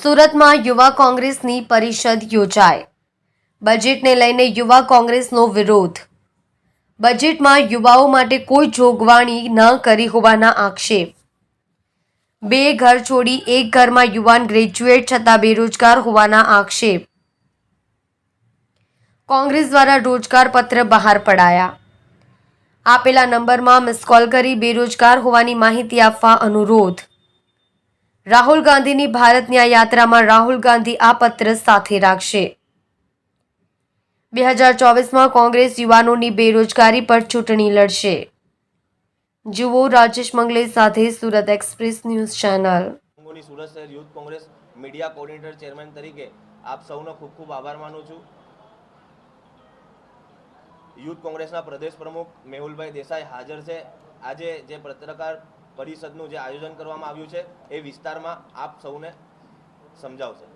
સુરતમાં યુવા કોંગ્રેસની પરિષદ યોજાય બજેટને લઈને યુવા કોંગ્રેસનો વિરોધ. બજેટમાં યુવાઓ માટે કોઈ જોગવાણી ન કરી હોવાના આક્ષેપ. બે ઘર છોડી એક ઘરમાં યુવાન ગ્રેજ્યુએટ છતાં બેરોજગાર હોવાના આક્ષેપ. કોંગ્રેસ દ્વારા રોજગાર પત્ર બહાર પડાયા. આપેલા નંબરમાં મિસ કોલ કરી બેરોજગાર હોવાની માહિતી આપવા અનુરોધ. રાહુલ ગાંધીની ભારત ન્યાય યાત્રામાં રાહુલ ગાંધી આ પત્ર સાથે રાખશે. બે હજાર ચોવીસમાં કોંગ્રેસ યુવાનોની બેરોજગારી પર ચૂંટણી લડશે. જુઓ રાજેશ મંગલે સાથે Surat express news channel. Surat શહેર youth Congress media coordinator chairman તરીકે આપ સૌનો ખૂબ ખૂબ આભાર માનું છું. યુથ કોંગ્રેસના પ્રદેશ પ્રમુખ મેહુલભાઈ દેસાઈ હાજર છે. આજે જે પત્રકાર પરિષદનું જે આયોજન કરવામાં આવ્યું છે એ વિસ્તારમાં આપ સૌને સમજાવશે.